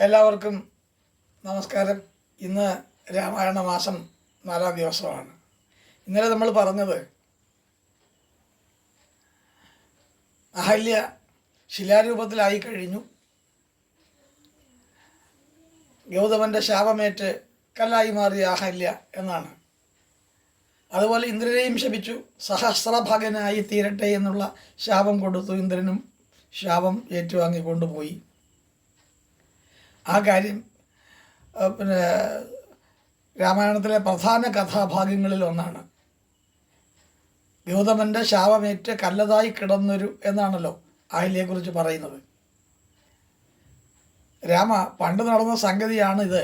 എല്ലാവർക്കും നമസ്കാരം. ഇന്ന് രാമായണ മാസം നാലാം ദിവസമാണ്. ഇന്നലെ നമ്മൾ പറഞ്ഞത് അഹല്യ ശിലാരൂപത്തിലായി കഴിഞ്ഞു. ഗൗതമന്റെ ശാപമേറ്റ് കല്ലായി മാറിയ അഹല്യ എന്നാണ്. അതുപോലെ ഇന്ദ്രനെയും ശപിച്ചു. സഹസ്രഭകനായി തീരട്ടെ എന്നുള്ള ശാപം കൊടുത്തു. ഇന്ദ്രനും ശാപം ഏറ്റുവാങ്ങി കൊണ്ടുപോയി. ആ കാര്യം പിന്നെ രാമായണത്തിലെ പ്രധാന കഥാഭാഗങ്ങളിൽ ഒന്നാണ്. ഗൗതമന്റെ ശാപമേറ്റ് കല്ലതായി കിടന്നൊരു എന്നാണല്ലോ അഹല്യയെക്കുറിച്ച് പറയുന്നത്. രാമ പണ്ട് നടന്ന സംഗതിയാണ് ഇത്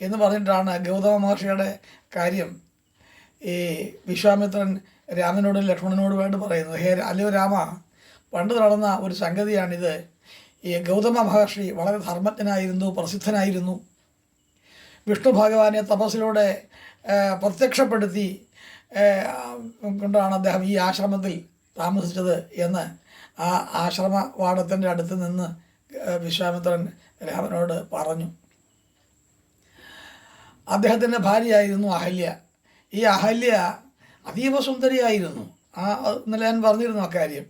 എന്ന് പറഞ്ഞിട്ടാണ് ഗൗതമ മഹർഷിയുടെ കാര്യം ഈ വിശ്വാമിത്രൻ രാമനോടും ലക്ഷ്മണനോടുമായിട്ട് പറയുന്നത്. ഹേ അല്ലയോ രാമ പണ്ട് നടന്ന ഒരു സംഗതിയാണിത്. ഈ ഗൗതമ മഹർഷി വളരെ ധർമ്മജ്ഞനായിരുന്നു പ്രസിദ്ധനായിരുന്നു. വിഷ്ണു ഭഗവാനെ തപസ്സിലൂടെ പ്രത്യക്ഷപ്പെടുത്തി കൊണ്ടാണ് അദ്ദേഹം ഈ ആശ്രമത്തിൽ താമസിച്ചത് എന്ന് ആ ആശ്രമവാടത്തിന്റെ അടുത്ത് നിന്ന് വിശ്വാമിത്രൻ രാമനോട് പറഞ്ഞു. അദ്ദേഹത്തിന്റെ ഭാര്യയായിരുന്നു അഹല്യ. ഈ അഹല്യ അതീവ സുന്ദരിയായിരുന്നു. ആ ഇന്നലെ ഞാൻ പറഞ്ഞിരുന്നു അക്കാര്യം.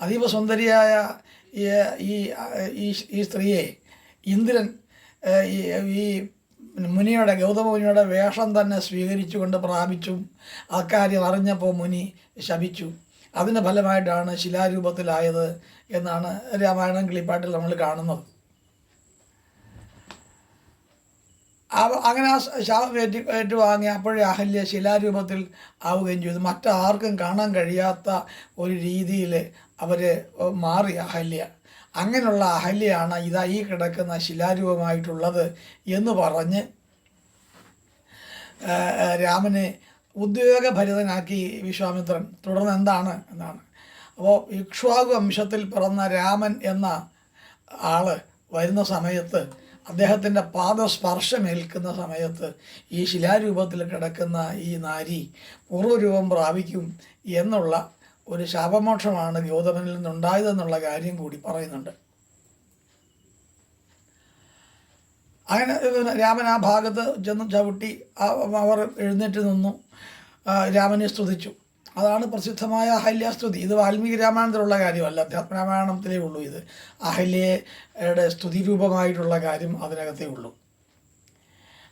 അതീവ സുന്ദരിയായ ഈ ഈ സ്ത്രീയെ ഇന്ദ്രൻ ഈ മുനിയുടെ ഗൗതമ മുനിയുടെ വേഷം തന്നെ സ്വീകരിച്ചു സ്വീകരിച്ചുകൊണ്ട് പ്രാപിച്ചു അക്കാര്യം അറിഞ്ഞപ്പോൾ മുനി ശപിച്ചു. അതിന്റെ ഫലമായിട്ടാണ് ശിലാരൂപത്തിലായത് എന്നാണ് രാമായണം കിളിപ്പാട്ടിൽ നമ്മൾ കാണുന്നത് അവ അങ്ങനെ ആ ശാപം ഏറ്റ് ഏറ്റുവാങ്ങി അപ്പോഴേ അഹല്യ ശിലാരൂപത്തിൽ ആവുകയും ചെയ്തു. മറ്റാർക്കും കാണാൻ കഴിയാത്ത ഒരു രീതിയിൽ അവർ മാറി അഹല്യ. അങ്ങനെയുള്ള അഹല്യയാണ് ഇതാ ഈ കിടക്കുന്ന ശിലാരൂപമായിട്ടുള്ളത് എന്ന് പറഞ്ഞ് രാമനെ ഉദ്യോഗഭരിതനാക്കി വിശ്വാമിത്രൻ. തുടർന്ന് എന്താണ് എന്നാണ്. അപ്പോൾ ഇക്ഷ്വാകു വംശത്തിൽ പിറന്ന രാമൻ എന്ന ആൾ വരുന്ന സമയത്ത് അദ്ദേഹത്തിന്റെ പാദസ്പർശമേൽക്കുന്ന സമയത്ത് ഈ ശിലാരൂപത്തിൽ കിടക്കുന്ന ഈ നാരി പൂർവരൂപം പ്രാപിക്കും എന്നുള്ള ഒരു ശാപമോക്ഷമാണ് ഗൗതമനിൽ നിന്നുണ്ടായതെന്നുള്ള കാര്യം കൂടി പറയുന്നുണ്ട്. അങ്ങനെ രാമൻ ആ ഭാഗത്ത് ചെന്ന് ചവിട്ടി അവർ എഴുന്നേറ്റ് നിന്നു. രാമനെ സ്തുതിച്ചു. അതാണ് പ്രസിദ്ധമായ അഹല്യാസ്തുതി ഇത് വാൽമീകി രാമായണത്തിലുള്ള കാര്യമല്ല. അധ്യാത്മരാമായണത്തിലേ ഉള്ളൂ ഇത്. അഹല്യയുടെ സ്തുതി രൂപമായിട്ടുള്ള കാര്യം അതിനകത്തേ ഉള്ളൂ.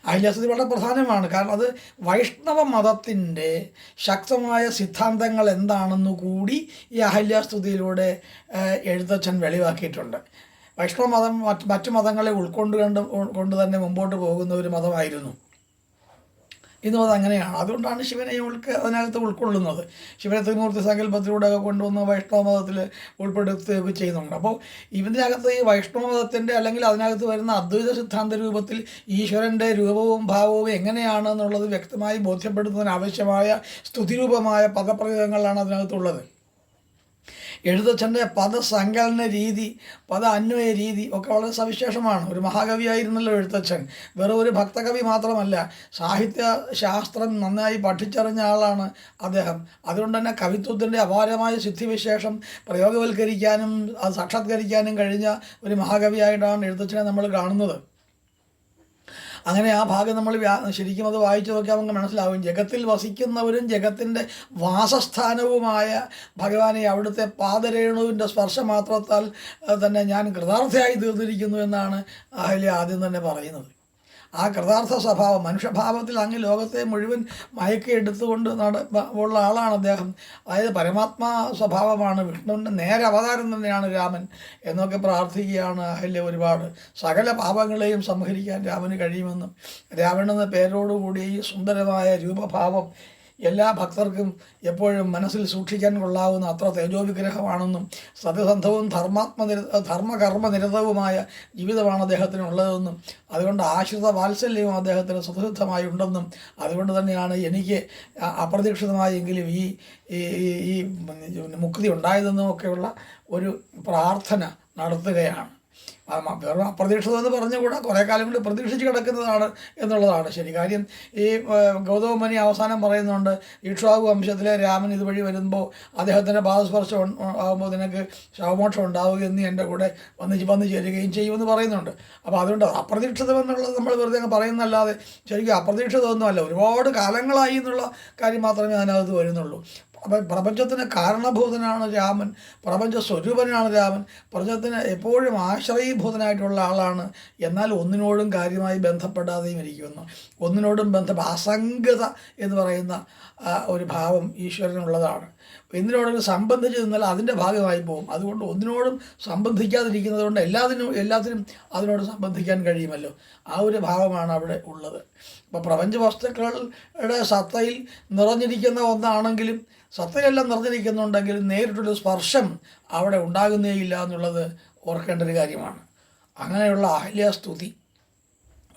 അഹല്യാസ്തുതി വളരെ പ്രധാനമാണ്. കാരണം അത് വൈഷ്ണവ മതത്തിന്റെ ശക്തമായ സിദ്ധാന്തങ്ങൾ എന്താണെന്ന് കൂടി ഈ അഹല്യാസ്തുതിയിലൂടെ എഴുത്തച്ഛൻ വെളിവാക്കിയിട്ടുണ്ട്. വൈഷ്ണവ മതം മറ്റ് മറ്റു മതങ്ങളെ ഉൾക്കൊണ്ട് കണ്ട് കൊണ്ട് തന്നെ മുമ്പോട്ട് പോകുന്ന ഒരു മതമായിരുന്നു. അത് അങ്ങനെയാണ് അതുകൊണ്ടാണ് ശിവനെ ഇവൾക്ക് അതിനകത്ത് ഉൾക്കൊള്ളുന്നത്. ശിവനെ ത്രിമൂർത്തി സങ്കല്പത്തിലൂടെ ഒക്കെ കൊണ്ടുവന്ന് വൈഷ്ണവ മതത്തിൽ ഉൾപ്പെടുത്തുകയൊക്കെ ചെയ്യുന്നുണ്ട്. അപ്പോൾ ഇതിന്റെ അകത്ത് ഈ വൈഷ്ണവ മതത്തിന്റെ അല്ലെങ്കിൽ അതിനകത്ത് വരുന്ന അദ്വൈത സിദ്ധാന്ത രൂപത്തിൽ ഈശ്വരന്റെ രൂപവും ഭാവവും എങ്ങനെയാണ് എന്നുള്ളത് വ്യക്തമായി ബോധ്യപ്പെടുത്തുന്നതിന് ആവശ്യമായ സ്തുതിരൂപമായ പദപ്രയോഗങ്ങളാണ് അതിനകത്തുള്ളത്. എഴുത്തച്ഛന്റെ പദസങ്കലന രീതി പദ അന്വയ രീതി ഒക്കെ വളരെ സവിശേഷമാണ്. ഒരു മഹാകവിയായിരുന്നല്ലോ എഴുത്തച്ഛൻ. വെറും ഒരു ഭക്തകവി മാത്രമല്ല സാഹിത്യ ശാസ്ത്രം നന്നായി പഠിച്ചറിഞ്ഞ ആളാണ് അദ്ദേഹം. അതുകൊണ്ട് തന്നെ കവിത്വത്തിന്റെ അപാരമായ സിദ്ധിവിശേഷം പ്രയോഗവൽക്കരിക്കാനും അത് സാക്ഷാത്കരിക്കാനും കഴിഞ്ഞ ഒരു മഹാകവിയായിട്ടാണ് എഴുത്തച്ഛനെ നമ്മൾ കാണുന്നത്. അങ്ങനെ ആ ഭാഗം നമ്മൾ ശരിക്കും അത് വായിച്ചു നോക്കിയാൽ നമുക്ക് മനസ്സിലാവും. ജഗത്തിൽ വസിക്കുന്നവരും ജഗത്തിന്റെ വാസസ്ഥാനവുമായ ഭഗവാനെ അവിടുത്തെ പാദരേണുവിന്റെ സ്പർശം മാത്രത്താൽ തന്നെ ഞാൻ കൃതാർത്ഥയായി തീർന്നിരിക്കുന്നു എന്നാണ് അഹല്യ ആദ്യം തന്നെ പറയുന്നത്. ആ കൃതാർത്ഥ സ്വഭാവം മനുഷ്യഭാവത്തിൽ അങ്ങ് ലോകത്തെ മുഴുവൻ മയക്കി എടുത്തുകൊണ്ട് നട ഉള്ള ആളാണ് അദ്ദേഹം. അതായത് പരമാത്മാ സ്വഭാവമാണ്. വിഷ്ണുവിന്റെ നേരെ അവതാരം തന്നെയാണ് രാമൻ എന്നൊക്കെ പ്രാർത്ഥിക്കുകയാണ് അഹല്യ ഒരുപാട്. സകല പാപങ്ങളെയും സംഹരിക്കാൻ രാമന് കഴിയുമെന്നും രാമൻ എന്ന പേരോടുകൂടി ഈ സുന്ദരമായ രൂപഭാവം എല്ലാ ഭക്തർക്കും എപ്പോഴും മനസ്സിൽ സൂക്ഷിക്കാൻ കൊള്ളാവുന്ന അത്ര തേജോവിഗ്രഹമാണെന്നും സത്യസന്ധവും ധർമാത്മനിര ധർമ്മകർമ്മനിരതവുമായ ജീവിതമാണ് അദ്ദേഹത്തിനുള്ളതെന്നും അതുകൊണ്ട് ആശ്രിത വാത്സല്യവും അദ്ദേഹത്തിന് സുസിദ്ധമായി ഉണ്ടെന്നും അതുകൊണ്ട് തന്നെയാണ് എനിക്ക് അപ്രതീക്ഷിതമായെങ്കിലും ഈ ഈ മുക്തി ഉണ്ടായതെന്നും ഒക്കെയുള്ള ഒരു പ്രാർത്ഥന നടത്തുകയാണ്. വെറും അപ്രതീക്ഷിതം എന്ന് പറഞ്ഞുകൂടാ. കുറേ കാലം കൊണ്ട് പ്രതീക്ഷിച്ച് കിടക്കുന്നതാണ് എന്നുള്ളതാണ്. ശരി കാര്യം ഈ ഗൗതമനി അവസാനം പറയുന്നുണ്ട് ഇക്ഷ്വാകു വംശത്തിലെ രാമൻ ഇതുവഴി വരുമ്പോൾ അദ്ദേഹത്തിന്റെ പാദസ്പർശം ആകുമ്പോൾ നിനക്ക് ശവമോക്ഷം ഉണ്ടാവുക എന്ന് എന്റെ കൂടെ വന്ന് വന്ന് ചേരുകയും ചെയ്യുമെന്ന് പറയുന്നുണ്ട്. അപ്പോൾ അതുകൊണ്ട് അപ്രതീക്ഷിതമെന്നുള്ളത് നമ്മൾ വെറുതെ പറയുന്നല്ലാതെ ശരിക്കും അപ്രതീക്ഷിതമൊന്നുമല്ല. ഒരുപാട് കാലങ്ങളായി എന്നുള്ള കാര്യം മാത്രമേ അതിനകത്ത് വരുന്നുള്ളൂ. പ്രപഞ്ചത്തിന് കാരണഭൂതനാണ് രാമൻ പ്രപഞ്ച സ്വരൂപനാണ് രാമൻ പ്രപഞ്ചത്തിന് എപ്പോഴും ആശ്രയീഭൂതനായിട്ടുള്ള ആളാണ്. എന്നാൽ ഒന്നിനോടും കാര്യമായി ബന്ധപ്പെടാതെയും ഇരിക്കുന്നു. ഒന്നിനോടും ബന്ധപ്പെട്ട അസംഗത എന്ന് പറയുന്ന ഒരു ഭാവം ഈശ്വരനുള്ളതാണ്. എന്തിനോടൊക്കെ സംബന്ധിച്ച് നിന്നാൽ അതിന്റെ ഭാഗമായി പോകും. അതുകൊണ്ട് ഒന്നിനോടും സംബന്ധിക്കാതിരിക്കുന്നത് കൊണ്ട് എല്ലാത്തിനും എല്ലാത്തിനും അതിനോട് സംബന്ധിക്കാൻ കഴിയുമല്ലോ. ആ ഒരു ഭാവമാണ് അവിടെ ഉള്ളത്. അപ്പോൾ പ്രപഞ്ച വസ്തുക്കളുടെ സത്തയിൽ നിറഞ്ഞിരിക്കുന്ന ഒന്നാണെങ്കിലും സത്തയെല്ലാം നിറഞ്ഞിരിക്കുന്നുണ്ടെങ്കിലും നേരിട്ടൊരു സ്പർശം അവിടെ ഉണ്ടാകുന്നേയില്ല എന്നുള്ളത് ഓർക്കേണ്ട ഒരു കാര്യമാണ്. അങ്ങനെയുള്ള അഹല്യാസ്തുതി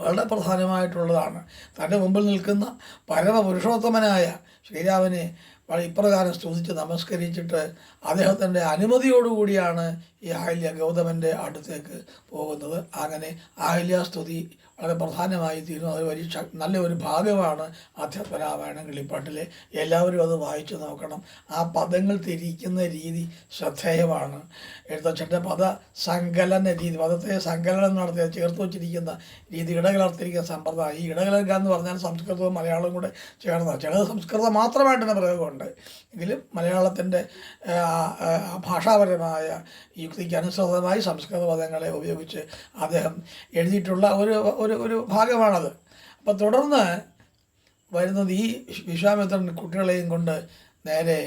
വളരെ പ്രധാനമായിട്ടുള്ളതാണ്. തന്റെ മുമ്പിൽ നിൽക്കുന്ന പരമപുരുഷോത്തമനായ ശ്രീരാമനെ ഇപ്രകാരം സ്തുതിച്ച് നമസ്കരിച്ചിട്ട് അദ്ദേഹത്തിന്റെ അനുമതിയോടുകൂടിയാണ് ഈ അഹല്യ ഗൗതമന്റെ അടുത്തേക്ക് പോകുന്നത്. അങ്ങനെ ആഹല്യാസ്തുതി വളരെ പ്രധാനമായി തീരുന്നു. അത് വലിയ നല്ല നല്ലൊരു ഭാഗമാണ് അധ്യാത്മരാമായണം കിളിപ്പാട്ടിലെ. എല്ലാവരും അത് വായിച്ചു നോക്കണം. ആ പദങ്ങൾ തിരിക്കുന്ന രീതി ശ്രദ്ധേയമാണ്. എഴുത്തച്ഛന്റെ പദ സങ്കലന രീതി പദത്തെ സങ്കലനം നടത്തി ചേർത്ത് വച്ചിരിക്കുന്ന രീതി ഇടകലർത്തിരിക്കുന്ന സമ്പ്രദായം. ഈ ഇടകലർക്കുക എന്ന് പറഞ്ഞാൽ സംസ്കൃതവും മലയാളവും കൂടെ ചേർന്ന ചിലത് സംസ്കൃതം മാത്രമായിട്ട് തന്നെ പ്രയോഗമുണ്ട്. എങ്കിലും മലയാളത്തിന്റെ ഭാഷാപരമായ യുക്തിക്ക് അനുസൃതമായി സംസ്കൃത പദങ്ങളെ ഉപയോഗിച്ച് അദ്ദേഹം എഴുതിയിട്ടുള്ള ഒരു ഒരു ഒരു ഭാഗമാണത്. അപ്പോൾ തുടർന്ന് വരുന്നത് ഈ വിശ്വാമിത്രൻ കുട്ടികളെയും കൊണ്ട് നേരെ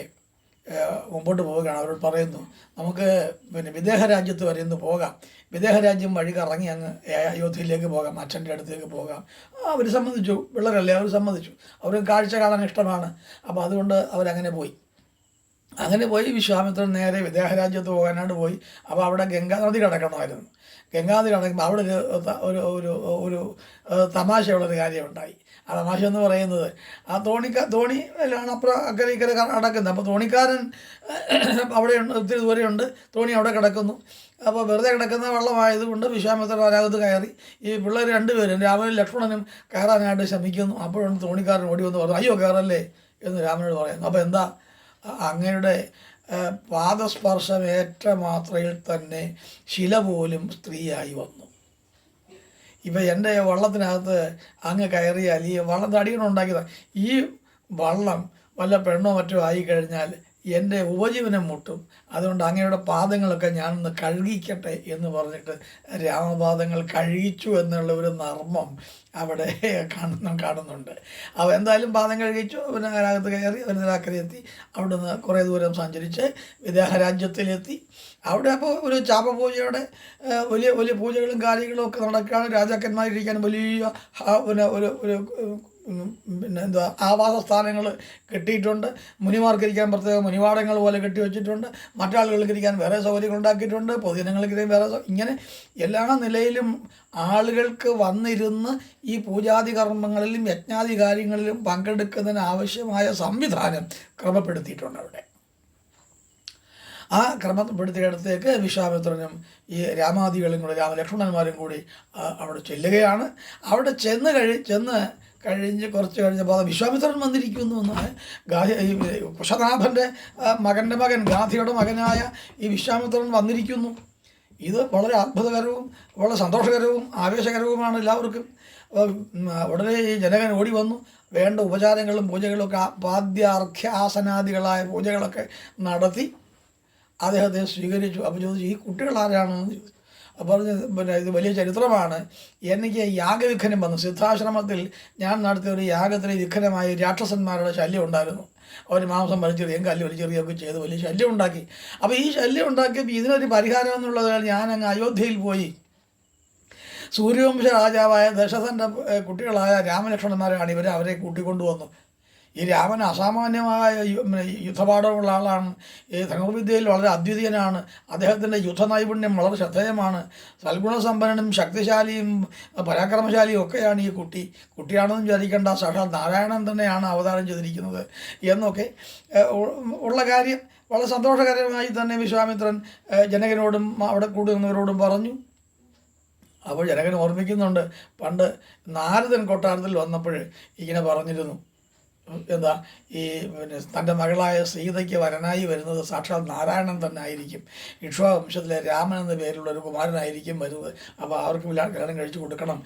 മുമ്പോട്ട് പോവുകയാണ്. അവരോട് പറയുന്നു നമുക്ക് പിന്നെ വിദേഹ രാജ്യത്ത് വരെ ഒന്ന് പോകാം. വിദേഹ രാജ്യം വഴി കറങ്ങി അങ്ങ് അയോധ്യയിലേക്ക് പോകാം അച്ഛന്റെ അടുത്തേക്ക് പോകാം. അവർ സമ്മതിച്ചു. പിള്ളേരല്ലേ അവർ സമ്മതിച്ചു. അവർക്ക് കാഴ്ച കാണാൻ ഇഷ്ടമാണ്. അപ്പോൾ അതുകൊണ്ട് അവരങ്ങനെ പോയി. അങ്ങനെ പോയി വിശ്വാമിത്രൻ നേരെ വിദേഹരാജ്യത്ത് പോകാനായിട്ട് പോയി. അപ്പോൾ അവിടെ ഗംഗാ നദി കിടക്കണമായിരുന്നു. ഗംഗാ നദി കിടക്കുമ്പോൾ അവിടെ ഒരു ഒരു ഒരു ഒരു തമാശയുള്ളൊരു കാര്യമുണ്ടായി. ആ തമാശ എന്ന് പറയുന്നത് ആ തോണിക്ക തോണിയിലാണ് അപ്പുറം അക്കരെ ഇക്കരെ നടക്കുന്നത് അപ്പോൾ തോണിക്കാരൻ അവിടെ ഒത്തിരി ദൂരെയുണ്ട് തോണി അവിടെ കിടക്കുന്നു. അപ്പോൾ വെറുതെ കിടക്കുന്ന വെള്ളമായതുകൊണ്ട് വിശ്വാമിത്രൻ അതിനകത്ത് കയറി. ഈ പിള്ളേർ രണ്ടുപേരും രാമനും ലക്ഷ്മണനും കയറാനായിട്ട് ശ്രമിക്കുന്നു. അപ്പോഴാണ് തോണിക്കാരൻ ഓടി വന്ന് പറഞ്ഞു അയ്യോ കയറല്ലേ? എന്ന് രാമനോട് പറയുന്നു. അപ്പോൾ എന്താ? അങ്ങയുടെ പാദസ്പർശമേറ്റ പാദസ്പർശം മാത്രയിൽ തന്നെ ശില പോലും സ്ത്രീയായി വന്നു. ഇപ്പം എന്റെ വള്ളത്തിനകത്ത് അങ്ങ് കയറിയാൽ ഈ വള്ളം ഈ വള്ളം വല്ല പെണ്ണോ മറ്റോ ആയിക്കഴിഞ്ഞാൽ എന്റെ ഉപജീവനം മുട്ടും. അതുകൊണ്ട് അങ്ങയുടെ പാദങ്ങളൊക്കെ ഞാനൊന്ന് കഴുകിക്കട്ടെ എന്ന് പറഞ്ഞിട്ട് രാമപാദങ്ങൾ കഴുകിച്ചു എന്നുള്ള ഒരു നർമ്മം അവിടെ കാണുന്നു കാണുന്നുണ്ട്. അവ എന്തായാലും പാദം കഴുകിച്ചു പിന്നെ അതിനകത്ത് കയറി എത്തി. അവിടുന്ന് കുറേ ദൂരം സഞ്ചരിച്ച് വിദേഹ രാജ്യത്തിലെത്തി അവിടെ അപ്പോൾ ഒരു ചാപപൂജയുടെ വലിയ വലിയ പൂജകളും കാര്യങ്ങളും ഒക്കെ നടക്കുകയാണ്. രാജാക്കന്മാരിരിക്കാൻ വലിയ പിന്നെ ഒരു ഒരു പിന്നെ എന്താ ആവാസ സ്ഥാനങ്ങൾ കെട്ടിയിട്ടുണ്ട്. മുനിമാർക്ക് ഇരിക്കാൻ പ്രത്യേക മുനിവാടങ്ങൾ പോലെ കെട്ടി വെച്ചിട്ടുണ്ട്. മറ്റാളുകൾക്ക് ഇരിക്കാൻ വേറെ സൗകര്യങ്ങൾ ഉണ്ടാക്കിയിട്ടുണ്ട്. പൊതുജനങ്ങൾക്ക് ഇരിക്കാൻ വേറെ ഇങ്ങനെ എല്ലാ നിലയിലും ആളുകൾക്ക് വന്നിരുന്ന് ഈ പൂജാതി കർമ്മങ്ങളിലും യജ്ഞാതി കാര്യങ്ങളിലും പങ്കെടുക്കുന്നതിന് ആവശ്യമായ സംവിധാനം ക്രമപ്പെടുത്തിയിട്ടുണ്ട് അവിടെ. ആ ക്രമപ്പെടുത്തിയിടത്തേക്ക് വിശ്വാമിത്രനും ഈ രാമാദികളും കൂടി രാമലക്ഷ്മണന്മാരും കൂടി അവിടെ ചെല്ലുകയാണ്. അവിടെ ചെന്ന് കഴി ചെന്ന് കഴിഞ്ഞ് കുറച്ച് കഴിഞ്ഞപ്പോൾ വിശ്വാമിത്രൻ വന്നിരിക്കുന്നു എന്ന് ഗാധി ഈ കുശനാഭന്റെ മകന്റെ മകൻ ഗാന്ധിയുടെ മകനായ ഈ വിശ്വാമിത്രൻ വന്നിരിക്കുന്നു. ഇത് വളരെ അത്ഭുതകരവും വളരെ സന്തോഷകരവും ആവേശകരവുമാണ് എല്ലാവർക്കും. ഉടനെ ഈ ജനകൻ ഓടി വന്നു. വേണ്ട ഉപചാരങ്ങളും പൂജകളും ഒക്കെ പാദ്യാർഘ്യാസനാദികളായ പൂജകളൊക്കെ നടത്തി അദ്ദേഹത്തെ സ്വീകരിച്ചു. അപ്പോൾ ചോദിച്ചു ഈ കുട്ടികൾ ആരാണെന്ന്? ചോദിച്ചു പറഞ്ഞു പിന്നെ ഇത് വലിയ ചരിത്രമാണ്. എനിക്ക് യാഗവിഘനം വന്നു. സിദ്ധാശ്രമത്തിൽ ഞാൻ നടത്തിയ ഒരു യാഗത്തിന് വിഘനമായ രാക്ഷസന്മാരുടെ ശല്യം ഉണ്ടായിരുന്നു. അവർ മാംസം വലിച്ചെറിയും കല്ല് വലിച്ചെറിയുകയൊക്കെ ചെയ്ത്. വലിയ ശല്യം ഉണ്ടാക്കി. അപ്പോൾ ഈ ശല്യം ഉണ്ടാക്കിയപ്പോൾ ഇതിനൊരു പരിഹാരം എന്നുള്ളത് ഞാൻ അങ്ങ് അയോധ്യയിൽ പോയി. സൂര്യവംശ രാജാവായ ദശസന്റെ കുട്ടികളായ രാമലക്ഷ്മണന്മാരാണ് ഇവരെ അവരെ കൂട്ടിക്കൊണ്ടുവന്നു. ഈ രാമൻ അസാമാന്യമായ യുദ്ധപാഠമുള്ള ആളാണ്. ഈ ധനുർവിദ്യയിൽ വളരെ അദ്വിതീയനാണ്. അദ്ദേഹത്തിന്റെ യുദ്ധനൈപുണ്യം വളരെ ശ്രദ്ധേയമാണ്. സൽഗുണസമ്പന്നനും ശക്തിശാലിയും പരാക്രമശാലിയും ഒക്കെയാണ് ഈ കുട്ടി. കുട്ടിയാണെന്ന് വിചാരിക്കേണ്ട സാക്ഷാൽ നാരായണൻ തന്നെയാണ് അവതാരം ചെയ്തിരിക്കുന്നത് എന്നൊക്കെ ഉള്ള കാര്യം വളരെ സന്തോഷകരമായി തന്നെ വിശ്വാമിത്രൻ ജനകനോടും അവിടെ കൂടുന്നവരോടും പറഞ്ഞു. അപ്പോൾ ജനകൻ ഓർമ്മിക്കുന്നുണ്ട്. പണ്ട് നാരദൻ കൊട്ടാരത്തിൽ വന്നപ്പോൾ ഇങ്ങനെ പറഞ്ഞിരുന്നു. എന്താ ഈ പിന്നെ തന്റെ മകളായ സീതയ്ക്ക് വരനായി വരുന്നത് സാക്ഷാൽ നാരായണൻ തന്നെ ആയിരിക്കും. ഇക്ഷ്വാവംശത്തിലെ രാമൻ എന്ന പേരുള്ള ഒരു കുമാരനായിരിക്കും വരുന്നത്. അപ്പോൾ അവർക്ക് കല്യാണം കഴിച്ചു കൊടുക്കണം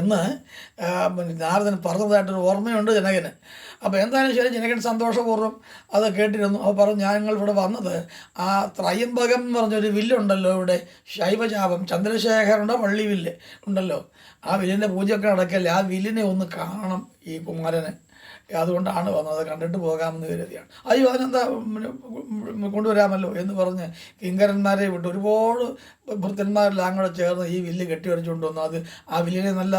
എന്ന് നാരദൻ പറഞ്ഞതായിട്ടൊരു ഓർമ്മയുണ്ട് ജനകന്. അപ്പോൾ എന്തായാലും ശരി ജനകൻ സന്തോഷപൂർവം അത് കേട്ടിരുന്നു. അപ്പോൾ പറഞ്ഞു ഞങ്ങൾ ഇവിടെ വന്നത് ആ ത്രയംബകം എന്ന് പറഞ്ഞൊരു വില്ലുണ്ടല്ലോ ഇവിടെ. ശൈവചാപം ചന്ദ്രശേഖരന്റെ വള്ളി വില്ല് ഉണ്ടല്ലോ. ആ വില്ലിന്റെ പൂജയൊക്കെ നടക്കല്ലേ ആ വില്ലിനെ ഒന്ന് കാണണം ഈ കുമാരന്. അതുകൊണ്ടാണ് വന്നത്. കണ്ടിട്ട് പോകാമെന്ന് കരുതിയാണ്. അയ്യോ അതിനെന്താ കൊണ്ടുവരാമല്ലോ എന്ന് പറഞ്ഞ് കിങ്കരന്മാരെ വിട്ട് ഒരുപാട് ഭൃത്യന്മാരെല്ലാം കൂടെ ചേർന്ന് ഈ വില്ല് കെട്ടി വരച്ചുകൊണ്ട് വന്നു അത് ആ വില്ലിനെ നല്ല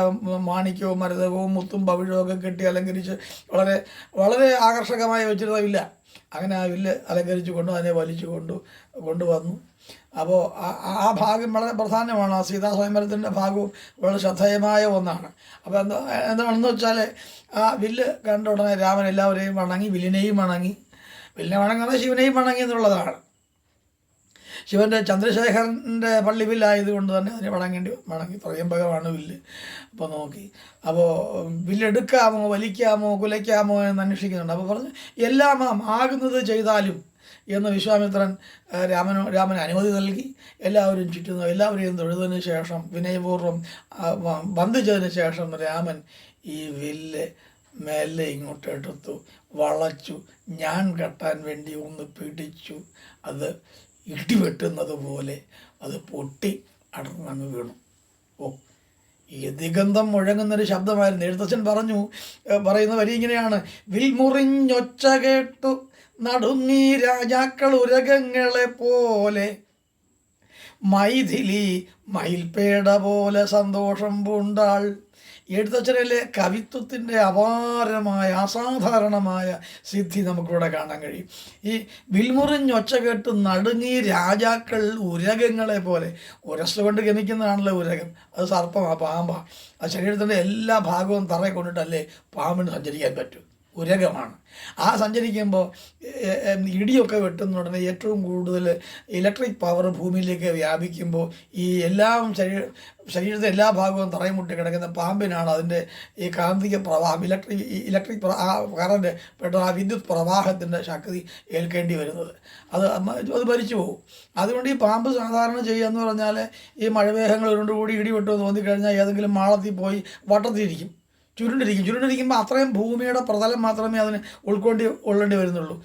മാണിക്യവും മരതകവും മുത്തും പവിഴവും ഒക്കെ കെട്ടി അലങ്കരിച്ച് വളരെ വളരെ ആകർഷകമായി വെച്ചിരുന്ന വില്ല. അങ്ങനെ ആ വില്ല് അലങ്കരിച്ചു കൊണ്ടു അതിനെ വലിച്ചു കൊണ്ടു കൊണ്ടുവന്നു. അപ്പോൾ ആ ഭാഗം വളരെ പ്രധാനമാണ്. ആ സീതാ സ്വയംവരത്തിന്റെ ഭാഗവും വളരെ ശ്രദ്ധേയമായ ഒന്നാണ്. അപ്പോൾ എന്താ എന്താണെന്ന് വെച്ചാൽ ആ വില്ല് കണ്ട ഉടനെ രാമൻ എല്ലാവരെയും വണങ്ങി വില്ലിനെയും വണങ്ങി. വില്ലിനെ വണങ്ങുന്നത് ശിവനെയും വണങ്ങി എന്നുള്ളതാണ്. ശിവന്റെ ചന്ദ്രശേഖരന്റെ പള്ളി വില്ലായതുകൊണ്ട് തന്നെ അതിന് വണങ്ങേണ്ടി വണങ്ങി. ത്രയംബകമാണ് ബില്ല് അപ്പോൾ നോക്കി. അപ്പോൾ ബില്ലെടുക്കാമോ വലിക്കാമോ കുലയ്ക്കാമോ എന്ന് അന്വേഷിക്കുന്നുണ്ട്. അപ്പോൾ പറഞ്ഞു എല്ലാം ആകുന്നത് ചെയ്താലും എന്ന് വിശ്വാമിത്രൻ രാമനോ രാമന് അനുമതി നൽകി. എല്ലാവരും ചുറ്റുന്നു. എല്ലാവരെയും തൊഴുതിന് ശേഷം വിനയപൂർവം ബന്ധിച്ചതിന് ശേഷം രാമൻ ഈ വില്ല് മേലെ ഇങ്ങോട്ട് എടുത്തു വളച്ചു. ഞാൻ കെട്ടാൻ വേണ്ടി ഒന്ന് പിടിച്ചു. അത് ഇടിവെട്ടുന്നത് പോലെ അത് പൊട്ടി അടർന്നങ്ങ് വീണു. ഓ ഈ ദിഗന്ധം മുഴങ്ങുന്നൊരു ശബ്ദമായിരുന്നു. എഴുത്തച്ഛൻ പറഞ്ഞു പറയുന്ന വരി ഇങ്ങനെയാണ്. വിൽമുറിഞ്ഞൊച്ച കേട്ടു നടുങ്ങി രാജാക്കൾ ഉരകങ്ങളെ പോലെ. മൈഥിലി മയിൽപേട പോലെ സന്തോഷം പൂണ്ടാൾ. എഴുത്തച്ഛനിലെ കവിത്വത്തിന്റെ അപാരമായ അസാധാരണമായ സിദ്ധി നമുക്കിവിടെ കാണാൻ കഴിയും. ഈ വിൽമുറിഞ്ഞൊച്ച കേട്ട് നടുങ്ങി രാജാക്കൾ ഉരകങ്ങളെ പോലെ ഉരസ് കൊണ്ട് ഗമിക്കുന്നതാണല്ലോ ഉരകം അത് സർപ്പമാണ് പാമ്പാ. ആ ശരീരത്തിന്റെ എല്ലാ ഭാഗവും തറയെ കൊണ്ടിട്ടല്ലേ പാമ്പിന് സഞ്ചരിക്കാൻ പറ്റൂ. ഉരകമാണ്. ആ സഞ്ചരിക്കുമ്പോൾ ഇടിയൊക്കെ വെട്ടുന്ന ഉടനെ ഏറ്റവും കൂടുതൽ ഇലക്ട്രിക് പവർ ഭൂമിയിലേക്ക് വ്യാപിക്കുമ്പോൾ ഈ എല്ലാം ശരീര ശരീരത്തെ എല്ലാ ഭാഗവും തറയും മുട്ടി കിടക്കുന്ന പാമ്പിനാണ് അതിന്റെ ഈ കാന്തിക പ്രവാഹം ഇലക്ട്രിക് ഇലക്ട്രിക് കറണ്ട് പെട്ടെന്ന് ആ വിദ്യുത് പ്രവാഹത്തിന്റെ ശക്തി ഏൽക്കേണ്ടി വരുന്നത്. അത് അത് മരിച്ചു പോകും. അതുകൊണ്ട് ഈ പാമ്പ് സാധാരണ ചെയ്യുക എന്ന് പറഞ്ഞാൽ ഈ മഴമേഘങ്ങൾ ഉരുണ്ടുകൂടി ഇടി വെട്ടുമെന്ന് തോന്നിക്കഴിഞ്ഞാൽ ഏതെങ്കിലും മാളത്തിൽ പോയി വട്ടത്തിരിക്കും. ചുരുണ്ടിരിക്കും. ചുരുണ്ടിരിക്കുമ്പോൾ അത്രയും ഭൂമിയുടെ പ്രതലം മാത്രമേ അതിന് ഉൾക്കൊണ്ടി ഉള്ളേണ്ടി വരുന്നുള്ളൂ.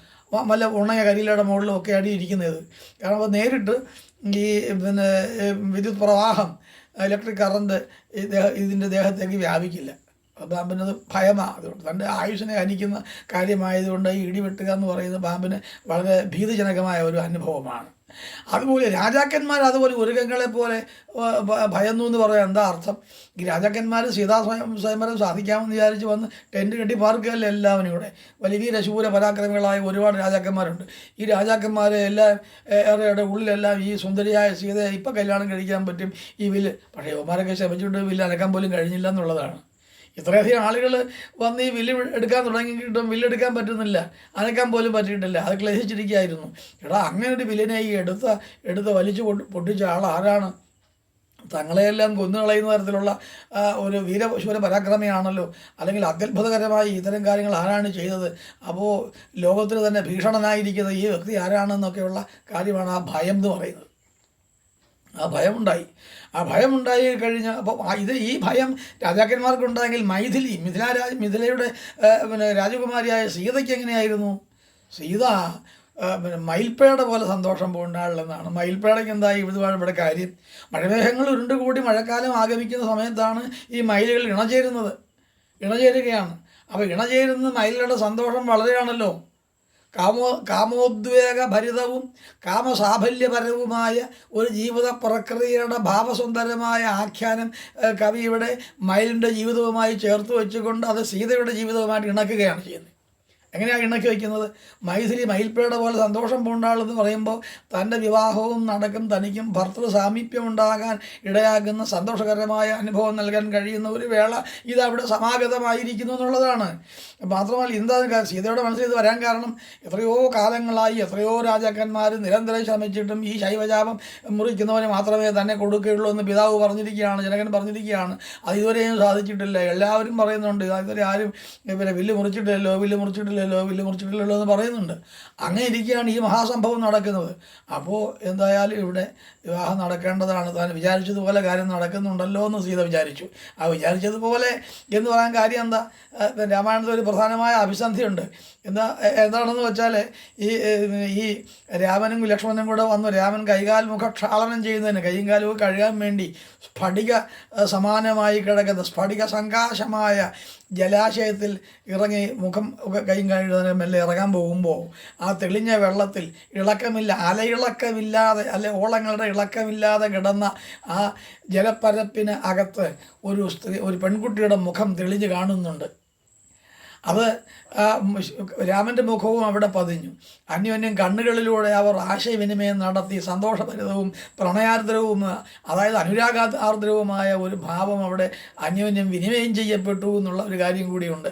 വല്ല ഉണങ്ങിയ കരിയിലയുടെ മുകളിലും ഒക്കെ അടി ഇരിക്കുന്നത്. കാരണം അപ്പോൾ നേരിട്ട് ഈ പിന്നെ വിദ്യുത് പ്രവാഹം ഇലക്ട്രിക് കറണ്ട് ഇതിന്റെ ദേഹത്തേക്ക് വ്യാപിക്കില്ല. പാമ്പിന് അത് ഭയമാണ് അതുകൊണ്ട് തന്റെ ആയുഷിനെ ഹനിക്കുന്ന കാര്യമായതുകൊണ്ട് ഈ ഇടിവെട്ടുക എന്ന് പറയുന്നത് പാമ്പിന് വളരെ ഭീതിജനകമായ ഒരു അനുഭവമാണ്. അതുപോലെ രാജാക്കന്മാർ അതുപോലെ ഉരുകങ്ങളെ പോലെ ഭയന്നു എന്ന് പറയാൻ എന്താ അർത്ഥം? ഈ രാജാക്കന്മാർ സീതാ സ്വയം സ്വയംവരം സാധിക്കാമെന്ന് വിചാരിച്ച് വന്ന് ടെന്റ് കെട്ടി പാർക്കുകയല്ല എല്ലാവരും ഇവിടെ വലിയ ശൂര പരാക്രമികളായ ഒരുപാട് രാജാക്കന്മാരുണ്ട്. ഈ രാജാക്കന്മാരെ എല്ലാം ഏറെയുടെ ഉള്ളിലെല്ലാം ഈ സുന്ദരിയായ സീതയെ ഇപ്പം കല്യാണം കഴിക്കാൻ പറ്റും. ഈ വില്ല് പക്ഷേ യുവമാരൊക്കെ ശമിച്ചുകൊണ്ട് വില്ല് അനക്കാൻ പോലും കഴിഞ്ഞില്ല എന്നുള്ളതാണ്. ഇത്രയധികം ആളുകൾ വന്ന് ഈ വില്ല് എടുക്കാൻ തുടങ്ങിയിട്ടും വില്ലെടുക്കാൻ പറ്റുന്നില്ല. അനക്കാൻ പോലും പറ്റിയിട്ടില്ല. അത് ക്ലേശിച്ചിരിക്കുകയായിരുന്നു. എടാ അങ്ങനെ ഒരു വില്ലിനെ ഈ എടുത്ത എടുത്ത് വലിച്ചു പൊട്ടി പൊട്ടിച്ച ആൾ ആരാണ്? തങ്ങളെയെല്ലാം കൊന്നുകളയുന്ന തരത്തിലുള്ള ഒരു വീരശൂര പരാക്രമിയാണല്ലോ. അല്ലെങ്കിൽ അത്യത്ഭുതകരമായി ഇത്തരം കാര്യങ്ങൾ ആരാണ് ചെയ്തത്? അപ്പോൾ ലോകത്തിന് തന്നെ ഭീഷണനായിരിക്കുന്ന ഈ വ്യക്തി ആരാണെന്നൊക്കെയുള്ള കാര്യമാണ് ആ ഭയം എന്ന് പറയുന്നത്. ആ ഭയമുണ്ടായി. ആ ഭയമുണ്ടായി കഴിഞ്ഞ അപ്പോൾ ഇത് ഈ ഭയം രാജാക്കന്മാർക്കുണ്ടായെങ്കിൽ മൈഥിലി മിഥില രാജ മിഥിലയുടെ പിന്നെ രാജകുമാരിയായ സീതയ്ക്ക് എങ്ങനെയായിരുന്നു? സീത പിന്നെ മയിൽപ്പേട പോലെ സന്തോഷം പൂണ്ടാളിലെന്നാണ് മയിൽപ്പേടയ്ക്ക് എന്തായി? ഇവിടുവാണ് ഇവിടെ കാര്യം. മഴമേഘങ്ങൾ ഉരുണ്ടുകൂടി മഴക്കാലം ആഗമിക്കുന്ന സമയത്താണ് ഈ മയിലുകൾ ഇണചേരുന്നത്. ഇണചേരുകയാണ്. അപ്പോൾ ഇണചേരുന്ന മയിലുകളുടെ സന്തോഷം വളരെയാണല്ലോ. കാമോ കാമോദ്വേഗ ഭരിതവും കാമസാഫല്യപരവുമായ ഒരു ജീവിത പ്രക്രിയയുടെ ഭാവസുന്ദരമായ ആഖ്യാനം കവി ഇവിടെ മയിലിന്റെ ജീവിതവുമായി ചേർത്ത് വെച്ചുകൊണ്ട് അത് സീതയുടെ ജീവിതവുമായിട്ട് ഇണക്കുകയാണ് ചെയ്യുന്നത്. എങ്ങനെയാണ് ഇണക്കി വയ്ക്കുന്നത്? മൈഥിലി മയിൽപ്പേട പോലെ സന്തോഷം പൂണ്ടാളെന്ന് പറയുമ്പോൾ തന്റെ വിവാഹവും നടക്കും തനിക്കും ഭർത്തൃ സാമീപ്യം ഉണ്ടാകാൻ ഇടയാകുന്ന സന്തോഷകരമായ അനുഭവം നൽകാൻ കഴിയുന്ന ഒരു വേള ഇതവിടെ സമാഗതമായിരിക്കുന്നു എന്നുള്ളതാണ്. മാത്രമല്ല എന്താ സീതയുടെ മനസ്സിൽ ഇത് വരാൻ കാരണം എത്രയോ കാലങ്ങളായി എത്രയോ രാജാക്കന്മാർ നിരന്തരം ശ്രമിച്ചിട്ടും ഈ ശൈവജാപം മുറിക്കുന്നവന് മാത്രമേ തന്നെ കൊടുക്കുകയുള്ളൂ എന്ന് പിതാവ് പറഞ്ഞിരിക്കുകയാണ് ജനകൻ പറഞ്ഞിരിക്കുകയാണ്. അത് ഇതുവരെയും സാധിച്ചിട്ടില്ല. എല്ലാവരും പറയുന്നുണ്ട് "ആ, ഇതുവരെ ആരും പിന്നെ വില്ല് മുറിച്ചിട്ടില്ലല്ലോ വില്ല് മുറിച്ചിട്ടില്ലല്ലോ വില്ല് മുറിച്ചിട്ടില്ലല്ലോ എന്ന് പറയുന്നുണ്ട്. അങ്ങനെ ഇരിക്കുകയാണ് ഈ മഹാസംഭവം നടക്കുന്നത്. അപ്പോൾ എന്തായാലും ഇവിടെ വിവാഹം നടക്കേണ്ടതാണ്. താൻ വിചാരിച്ചതുപോലെ കാര്യം നടക്കുന്നുണ്ടല്ലോ എന്ന് സീത വിചാരിച്ചു. ആ വിചാരിച്ചതുപോലെ എന്ന് പറയാൻ കാര്യം എന്താ? രാമായണത്തിൽ ഒരു പ്രധാനമായ അഭിസന്ധിയുണ്ട്. എന്താ എന്താണെന്ന് വെച്ചാൽ ഈ ഈ രാമനും ലക്ഷ്മണനും കൂടെ വന്നു രാമൻ കൈകാൽ മുഖ ക്ഷാളനം ചെയ്യുന്നതിന് കൈയും കാലും കഴുകാൻ വേണ്ടി സ്ഫടിക സമാനമായി കിടക്കുന്ന സ്ഫടിക സങ്കാശമായ ജലാശയത്തിൽ ഇറങ്ങി മുഖം കൈയും കഴുകുന്നതിന് മെല്ലെ ഇറങ്ങാൻ പോകുമ്പോൾ ആ തെളിഞ്ഞ വെള്ളത്തിൽ ഇളക്കമില്ല അലയിളക്കമില്ലാതെ അല്ലെ ഓളങ്ങളുടെ ഇളക്കമില്ലാതെ കിടന്ന ആ ജലപ്പരപ്പിന് അകത്ത് ഒരു സ്ത്രീ ഒരു പെൺകുട്ടിയുടെ മുഖം തെളിഞ്ഞ് കാണുന്നുണ്ട്. അത് രാമന്റെ മുഖവും അവിടെ പതിഞ്ഞു. അന്യോന്യം കണ്ണുകളിലൂടെ അവർ ആശയവിനിമയം നടത്തി സന്തോഷഭരിതവും പ്രണയാർദ്രവും അതായത് അനുരാഗാർദ്രവുമായ ഒരു ഭാവം അവിടെ അന്യോന്യം വിനിമയം ചെയ്യപ്പെട്ടു എന്നുള്ള ഒരു കാര്യം കൂടിയുണ്ട്.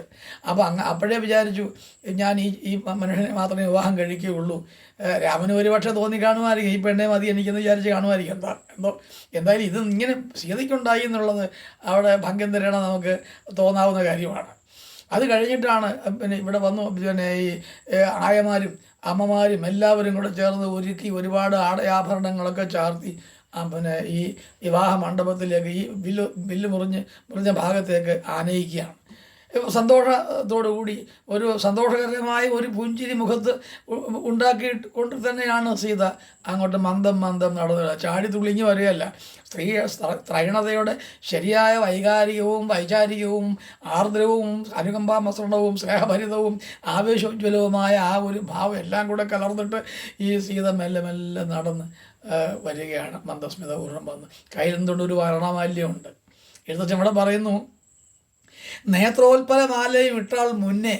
അപ്പോൾ അങ്ങ് അപ്പോഴേ വിചാരിച്ചു ഞാൻ ഈ ഈ മനുഷ്യനെ മാത്രമേ വിവാഹം കഴിക്കുകയുള്ളൂ. രാമന് ഒരുപക്ഷെ തോന്നി കാണുമായിരിക്കും ഈ പെണ്ണെ മതി എനിക്കെന്ന് വിചാരിച്ച് കാണുമായിരിക്കും. എന്താ എന്തോ എന്തായാലും ഇത് ഇങ്ങനെ സീതയ്ക്കുണ്ടായി എന്നുള്ളത് അവിടെ ഭംഗം തരണം നമുക്ക് തോന്നാവുന്ന കാര്യമാണ്. അത് കഴിഞ്ഞിട്ടാണ് പിന്നെ ഇവിടെ വന്നു പിന്നെ ഈ ആയമാരും അമ്മമാരും എല്ലാവരും കൂടെ ചേർന്ന് ഒരുക്കി ഒരുപാട് ആടയാഭരണങ്ങളൊക്കെ ചാർത്തി പിന്നെ ഈ വിവാഹ മണ്ഡപത്തിലേക്ക് ഈ വില്ല് വില്ല് മുറിഞ്ഞ് മുറിഞ്ഞ ഭാഗത്തേക്ക് ആനയിക്കുകയാണ്. സന്തോഷത്തോടു കൂടി ഒരു സന്തോഷകരമായ ഒരു പുഞ്ചിരി മുഖത്ത് ഉണ്ടാക്കി കൊണ്ട് തന്നെയാണ് സീത അങ്ങോട്ട് മന്ദം മന്ദം നടന്നത്. ചാടി തുളിഞ്ഞു വരികയല്ല. സ്ത്രീ ത്രൈണതയുടെ ശരിയായ വൈകാരികവും വൈചാരികവും ആർദ്രവും അനുകമ്പാമസൃണവും സ്നേഹഭരിതവും ആവേശോജ്വലവുമായ ആ ഒരു ഭാവം എല്ലാം കൂടെ കലർന്നിട്ട് ഈ സീത മെല്ലെ മെല്ലെ നടന്ന് വരികയാണ്. മന്ദസ്മിത പൂർണം വന്ന്. നിന്നുകൊണ്ട് ഒരു വർണമാല്യമുണ്ട് എഴുത്തച്ഛൻ ഇവിടെ പറയുന്നു നേത്രോത്പലമാലയും ഇട്ടാൽ മുന്നേ.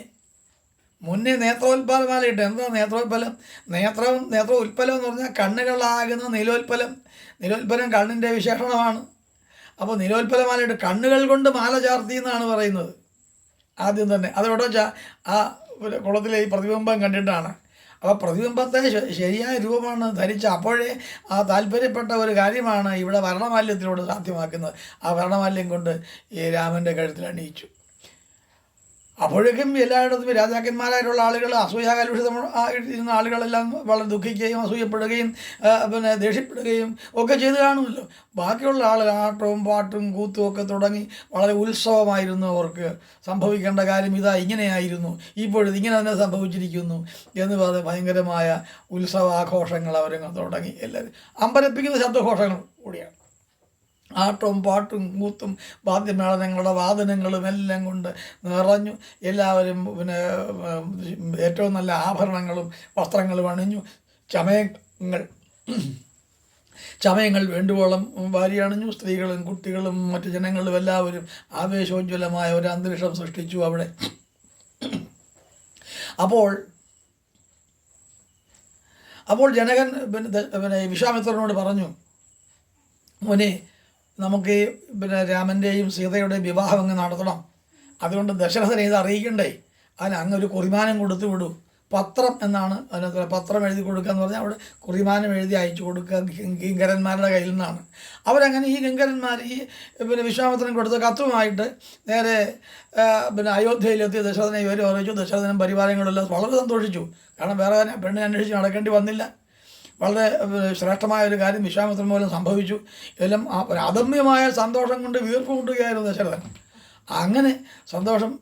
മുന്നേ നേത്രോത്പലമാല ഇട്ട് എന്താ നേത്രോത്പലം നേത്രം നേത്ര ഉൽപ്പലം എന്ന് പറഞ്ഞാൽ കണ്ണുകളാകുന്ന നിലോത്പലം നിലോത്പലം കണ്ണിന്റെ വിശേഷണമാണ്. അപ്പോൾ നിലോത്പലമാല ഇട്ട് കണ്ണുകൾ കൊണ്ട് മാല ചാർത്തി എന്നാണ് പറയുന്നത്. ആദ്യം തന്നെ. അതെവിടെ ആ കുളത്തിലെ ഈ പ്രതിബിംബം കണ്ടിട്ടാണ്. അപ്പോൾ പ്രതിബിംബത്തെ ശരിയായ രൂപമാണ് ധരിച്ച അപ്പോഴേ ആ താല്പര്യപ്പെട്ട ഒരു കാര്യമാണ് ഇവിടെ വർണമാല്യത്തിലൂടെ സാധ്യമാക്കുന്നത്. ആ വർണമാല്യം കൊണ്ട് ഈ രാമന്റെ കഴുത്തിൽ അണിയിച്ചു. അപ്പോഴേക്കും എല്ലായിടത്തും രാജാക്കന്മാരായിട്ടുള്ള ആളുകൾ അസൂയ കലുഷിതം ഇരുന്ന ആളുകളെല്ലാം വളരെ ദുഃഖിക്കുകയും അസൂയപ്പെടുകയും പിന്നെ ദേഷ്യപ്പെടുകയും ഒക്കെ ചെയ്ത് കാണുമല്ലോ. ബാക്കിയുള്ള ആളുകൾ ആട്ടവും പാട്ടും കൂത്തും ഒക്കെ തുടങ്ങി വളരെ ഉത്സവമായിരുന്നു അവർക്ക്. സംഭവിക്കേണ്ട കാര്യം ഇതാ ഇങ്ങനെയായിരുന്നു. ഇപ്പോഴും ഇങ്ങനെ തന്നെ സംഭവിച്ചിരിക്കുന്നു എന്ന് പറഞ്ഞ് ഭയങ്കരമായ ഉത്സവാഘോഷങ്ങൾ അവരങ്ങ് തുടങ്ങി. എല്ലാവരും അമ്പരപ്പിക്കുന്ന ശബ്ദഘോഷങ്ങൾ കൂടിയാണ്. ആട്ടവും പാട്ടും കൂത്തും വാദ്യമേളനങ്ങളുടെ വാദനങ്ങളും എല്ലാം കൊണ്ട് നിറഞ്ഞു എല്ലാവരും പിന്നെ ഏറ്റവും നല്ല ആഭരണങ്ങളും വസ്ത്രങ്ങളും അണിഞ്ഞു. ചമയങ്ങൾ ചമയങ്ങൾ വേണ്ടുവോളം വാരി അണിഞ്ഞു. സ്ത്രീകളും കുട്ടികളും മറ്റു ജനങ്ങളും എല്ലാവരും ആവേശോജ്വലമായ ഒരു അന്തരീക്ഷം സൃഷ്ടിച്ചു അവിടെ. അപ്പോൾ അപ്പോൾ ജനകൻ പിന്നെ വിശ്വാമിത്രനോട് പറഞ്ഞു മോനെ നമുക്ക് പിന്നെ രാമന്റെയും സീതയുടെയും വിവാഹം അങ്ങ് നടത്തണം. അതുകൊണ്ട് ദശരഥനെ ഇത് അറിയിക്കണ്ടേ. അതിന് അങ്ങ് ഒരു കുറിമാനം കൊടുത്തു വിടും. പത്രം എന്നാണ് അതിനകത്ത് പത്രം എഴുതി കൊടുക്കുക എന്ന് പറഞ്ഞാൽ അവിടെ കുറിമാനം എഴുതി അയച്ചു കൊടുക്കുക കിങ്കരന്മാരുടെ കയ്യിൽ നിന്നാണ്. അവരങ്ങനെ ഈ കിങ്കരന്മാർ ഈ പിന്നെ വിശ്വാമിത്രൻ കൊടുത്ത കത്തുമായിട്ട് നേരെ പിന്നെ അയോധ്യയിലെത്തി ദശരഥനെ ഇവർ അറിയിച്ചു ദശരഥനും പരിവാരങ്ങളെല്ലാം വളരെ സന്തോഷിച്ചു. കാരണം വേറെ പെണ്ണിനെ അന്വേഷിച്ച് നടക്കേണ്ടി വന്നില്ല. വളരെ ശ്രേഷ്ഠമായ ഒരു കാര്യം വിശ്വാമിത്രൻ മൂലം സംഭവിച്ചു. ഇതെല്ലാം ആ ഒരു അദമ്യമായ സന്തോഷം കൊണ്ട് വീർപ്പ് കൊണ്ടുകയായിരുന്നു ദശരഥൻ അങ്ങനെ സന്തോഷം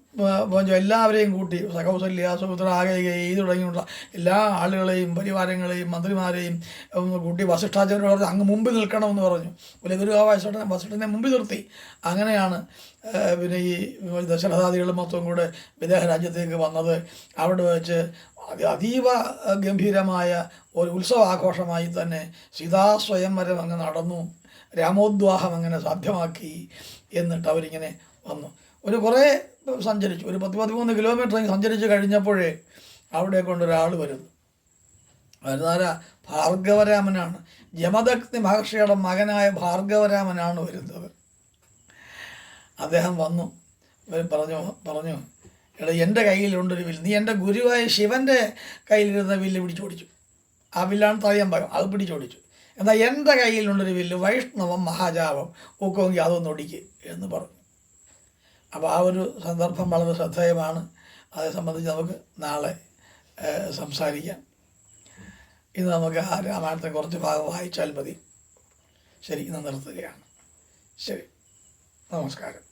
എല്ലാവരെയും കൂട്ടി സഹൗസല്യ സുമിത്ര ആകെ ഈ തുടങ്ങിയുള്ള എല്ലാ ആളുകളെയും പരിവാരങ്ങളെയും മന്ത്രിമാരെയും കൂട്ടി വസിഷ്ഠാചാര്യ പറഞ്ഞു അങ്ങ് മുമ്പിൽ നിൽക്കണമെന്ന് പറഞ്ഞു. വലിയ വസിഷ്ഠനെ വസിഷ്ഠനെ മുമ്പിൽ നിർത്തി. അങ്ങനെയാണ് പിന്നെ ഈ ദശരഥാദികളും മൊത്തം കൂടെ വിദേഹ രാജ്യത്തേക്ക് വന്നത്. അവിടെ വെച്ച് അതി- അതീവ ഗംഭീരമായ ഒരു ഉത്സവാഘോഷമായി തന്നെ സീതാസ്വയംവരം അങ്ങ് നടന്നു. രാമോദ്വാഹം അങ്ങനെ സാധ്യമാക്കി. എന്നിട്ട് അവരിങ്ങനെ വന്നു. ഒരു കുറേ സഞ്ചരിച്ചു. ഒരു പത്ത് പതിമൂന്ന് കിലോമീറ്റർ സഞ്ചരിച്ച് കഴിഞ്ഞപ്പോഴേ അവിടെ കൊണ്ടൊരാൾ വരുന്നു. വരുന്നാര ഭാർഗവരാമനാണ്. ജമദഗ്നി മഹർഷിയുടെ മകനായ ഭാർഗവരാമനാണ് വരുന്നത് അദ്ദേഹം വന്നു. പറഞ്ഞു പറഞ്ഞു എടാ എന്റെ കയ്യിലുണ്ടൊരു വില്ല്. നീ എന്റെ ഗുരുവായ ശിവന്റെ കയ്യിലിരുന്ന വില്ല് പിടിച്ചോടിച്ചു ആ വില്ലാണ് തയ്യമ്പകം അത് പിടിച്ചോടിച്ചു എന്നാൽ എന്റെ കയ്യിലുണ്ടൊരു വില്ല്. വൈഷ്ണവം മഹാജാപം ഒക്കെ അതൊന്നൊടിക്ക് എന്ന് പറഞ്ഞു. അപ്പോൾ ആ ഒരു സന്ദർഭം വളരെ ശ്രദ്ധേയമാണ്. അതേ സംബന്ധിച്ച് നമുക്ക് നാളെ സംസാരിക്കാം. ഇന്ന് നമുക്ക് ആ രാമായണത്തെ കുറച്ച് ഭാഗം വായിച്ചാൽ മതി. ശരി ഇന്ന് നിർത്തുകയാണ്. ശരി. നമസ്കാരം.